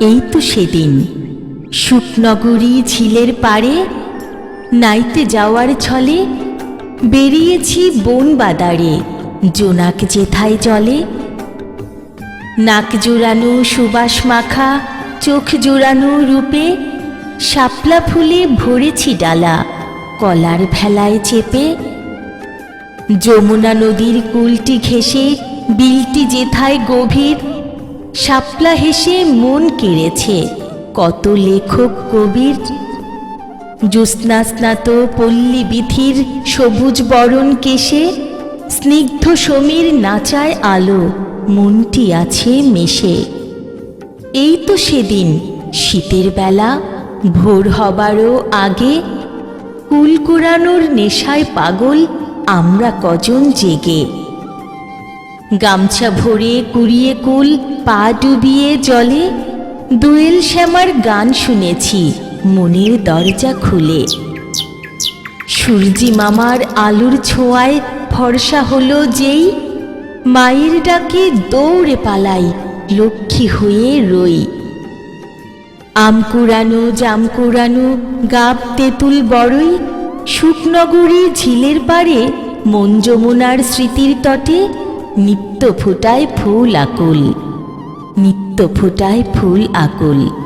এই তো সেদিন। সুখনগরী ঝিলের পাড়ে নাইতে যাওয়ার ছলে বেরিয়েছি বন বাদারে জোনাক যেথায় জলে। নাক জোড়ানো সুবাস মাখা, চোখ জোড়ানো রূপে শাপলা ফুলে ভরেছি ডালা, কলার ভেলায় চেপে। যমুনা নদীর কুলটি ঘেঁষে বিলটি যেথায় গভীর শাপলা হেসে মন কেড়েছে। কত লেখক কবির। জ্যোৎস্না স্নাত পল্লী বিথির সবুজ বরণ কেশে। স্নিগ্ধ সমীর নাচায় আলো, মনটি আছে মেশে। এই তো সেদিন শীতের বেলা, ভোর হবারও আগে। কুল কুড়ানোর নেশায় পাগল, আমরা কজন জেগে। গামছা ভরে কুড়িয়ে কুল, পা ডুবিয়ে জলে। দুয়েল শ্যামার গান শুনেছি, মনের দরজা খুলে। সূর্যি মামার আলুর ছোঁয়ায় ফর্সা হলো যেই, মায়ের ডাকে দৌড়ে পালাই, লক্ষ্মী হয়ে রই। আম কুড়ানো, জাম কুড়ানো, গাব তেঁতুল বড়ই, শুকনগরী ঝিলের পাড়ে মন যমুনার স্মৃতির তটে নিত্য ফোটায় ফুল আকুল। নিত্য ফোটায় ফুল আকুল।